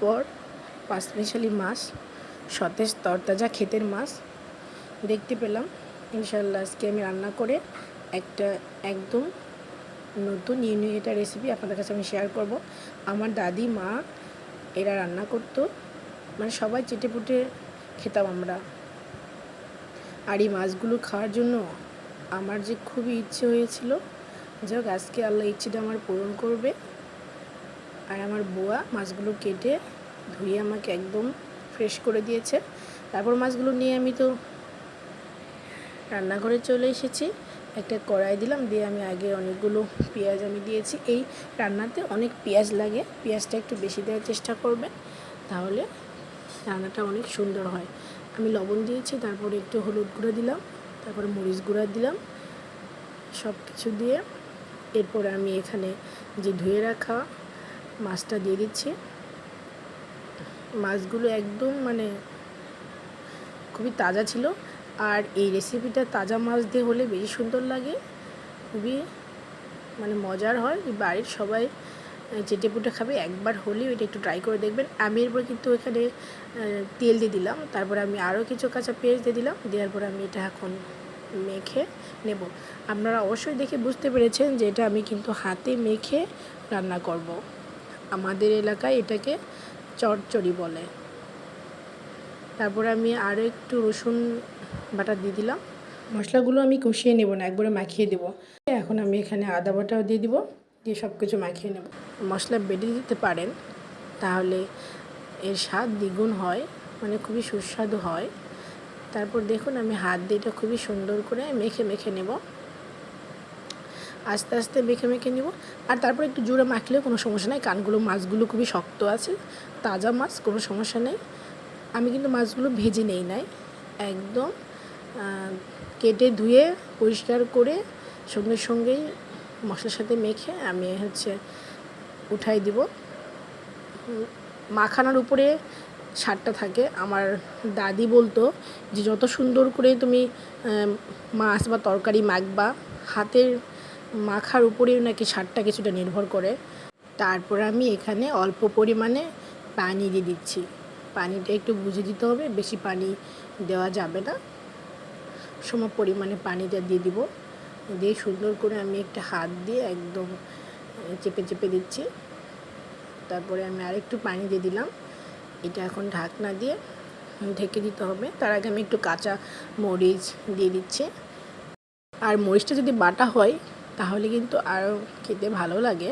পর, পাঁচমিশালি মাছ সতেজ তরতাজা ক্ষেতের মাছ দেখতে পেলাম ইনশাল্লাহ আজকে আমি রান্না করে একটা একদম নতুন ইউনিক একটা রেসিপি আপনাদের কাছে আমি শেয়ার করব। আমার দাদি, মা, এরা রান্না করতো মানে সবাই চেটে পুটে খেতাম আমরা। আর এই মাছগুলো খাওয়ার জন্য আমার যে খুবই ইচ্ছে হয়েছিল, যাই আজকে আল্লাহ ইচ্ছেটা আমার পূরণ করবে। আর আমার বুয়া মাছগুলো কেটে ধুয়ে আমাকে একদম ফ্রেশ করে দিয়েছে। তারপর মাছগুলো নিয়ে আমি তো রান্নাঘরে চলে এসেছি। একটা কড়াই দিলাম, দিয়ে আমি আগে অনেকগুলো পেঁয়াজ আমি দিয়েছি। এই রান্নাতে অনেক পেঁয়াজ লাগে, পেঁয়াজটা একটু বেশি দেওয়ার চেষ্টা করবে তাহলে রান্নাটা অনেক সুন্দর হয়। আমি লবণ দিয়েছি, তারপরে একটু হলুদ গুঁড়ো দিলাম, তারপরে মরিচ গুঁড়া দিলাম সব কিছু দিয়ে এরপরে আমি এখানে যে ধুয়ে রাখা মাছটা দিয়ে দিচ্ছি। মাছগুলো একদম মানে খুবই তাজা ছিল। আর এই রেসিপিটা তাজা মাছ দিয়ে হলে বেশি সুন্দর লাগে। খুবই মানে মজার হয়। বাড়ির সবাই চেটে পুটে খাবে। একবার হলেও এটা একটু ট্রাই করে দেখবেন। আমি এরপর কিন্তু এখানে তেল দিয়ে দিলাম। তারপরে আমি আরও কিছু কাঁচা পেঁয়াজ দিয়ে দিলাম। দেওয়ার পর আমি এটা এখন মেখে নেব। আপনারা অবশ্যই দেখে বুঝতে পেরেছেন যে এটা আমি কিন্তু হাতে মেখে রান্না করব। আমাদের এলাকায় এটাকে চটচড়ি বলে। তারপরে আমি আরও একটু রসুন বাটা দিয়ে দিলাম। মশলাগুলো আমি কষিয়ে নেব না, একবারে মাখিয়ে দেব। এখন আমি এখানে আদা বাটাও দিয়ে দিব, দিয়ে সব কিছু মাখিয়ে নেব। মশলা বেটে দিতে পারেন, তাহলে এর স্বাদ দ্বিগুণ হয় মানে খুবই সুস্বাদু হয়। তারপর দেখুন আমি হাত দিয়ে এটা খুবই সুন্দর করে মেখে মেখে নেব। আস্তে আস্তে মেখে মেখে নিব। আর তারপর একটু জোরে মাখলেও কোনো সমস্যা নেই। কানগুলো, মাছগুলো খুবই শক্ত আছে। তাজা মাছ, কোনো সমস্যা নেই। আমি কিন্তু মাছগুলো ভেজে নেই নাই। একদম কেটে ধুয়ে, পরিষ্কার করে, সঙ্গে সঙ্গেই মশলার সাথে মেখে আমি হচ্ছে উঠাই দিব। মাখানোর উপরে স্বাদটা থাকে। আমার দাদি বলতো যে, যত সুন্দর করে তুমি মাছ বা তরকারি মাখবা, হাতের মাখার উপরেও নাকি স্বাদটা কিছুটা নির্ভর করে। তারপর আমি এখানে অল্প পরিমাণে পানি দিয়ে দিচ্ছি। পানিটা একটু বুঝে দিতে হবে, বেশি পানি দেওয়া যাবে না। সম পরিমাণে পানিটা দিয়ে দিব। দিয়ে সুন্দর করে আমি একটা হাত দিয়ে একদম চেপে চেপে দিচ্ছি। তারপরে আমি আরেকটু পানি দিয়ে দিলাম। এটা এখন ঢাকনা দিয়ে ঢেকে দিতে হবে। তার আগে আমি একটু কাঁচা মরিচ দিয়ে দিচ্ছি। আর মরিচটা যদি বাটা হয় তাহলে কিন্তু আরও খেতে ভালো লাগে।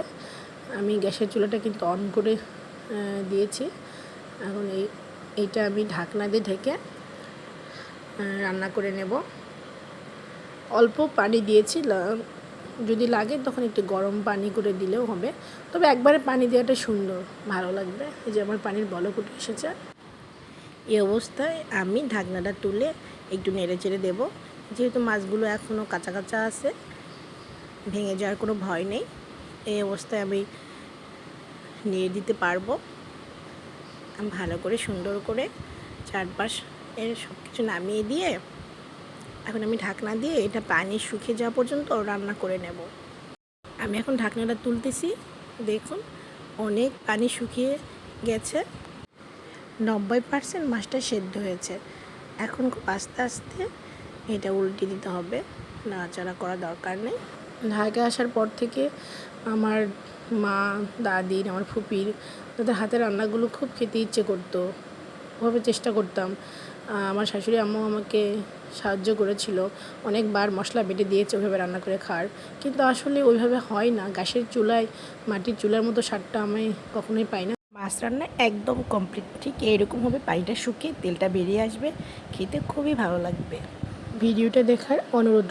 আমি গ্যাসের চুলাটা কিন্তু অন করে দিয়েছি। এখন এই, এইটা আমি ঢাকনা দিয়ে ঢেকে রান্না করে নেব। অল্প পানি দিয়েছি যদি লাগে তখন একটু গরম পানি করে দিলেও হবে। তবে একবারে পানি দেওয়াটা সুন্দর, ভালো লাগবে। এই যে আমার পানির বলক উঠে এসেছে। এই অবস্থায় আমি ঢাকনাটা তুলে একটু নেড়ে চেড়ে দেবো। যেহেতু মাছগুলো এখনও কাঁচা কাঁচা আছে ভেঙে যাওয়ার কোনো ভয় নেই। এই অবস্থায় আমি নিয়ে দিতে পারব। আমি ভালো করে, সুন্দর করে চারপাশ এর সব কিছু নামিয়ে দিয়ে, এখন আমি ঢাকনা দিয়ে এটা পানি শুকিয়ে যাওয়া পর্যন্ত রান্না করে নেব। আমি এখন ঢাকনাটা তুলতেছি। দেখুন, অনেক পানি শুকিয়ে গেছে। নব্বই পার্সেন্ট মাছটা সেদ্ধ হয়েছে। এখন খুব আস্তে আস্তে এটা উল্টে দিতে হবে। নাড়াচাড়া করা দরকার নেই। ঢাকা আসার পর থেকে আমার মা দাদির আমার ফুপির, তাদের হাতের রান্নাগুলো খুব খেতে ইচ্ছে করতো। ওভাবে চেষ্টা করতাম। আমার শাশুড়ি আম্মু আমাকে সাহায্য করেছিল। অনেকবার মশলা বেটে দিয়েছে ওইভাবে রান্না করে খাওয়ার। কিন্তু আসলে ওইভাবে হয় না। গ্যাসের চুলায়, মাটির চুলার মতো স্বাদটা আমি কখনোই পাই না। মাছ রান্না একদম কমপ্লিট। ঠিক এইরকমভাবে পানিটা শুকিয়ে তেলটা বেরিয়ে আসবে। খেতে খুবই ভালো লাগবে। ভিডিওটা দেখার অনুরোধ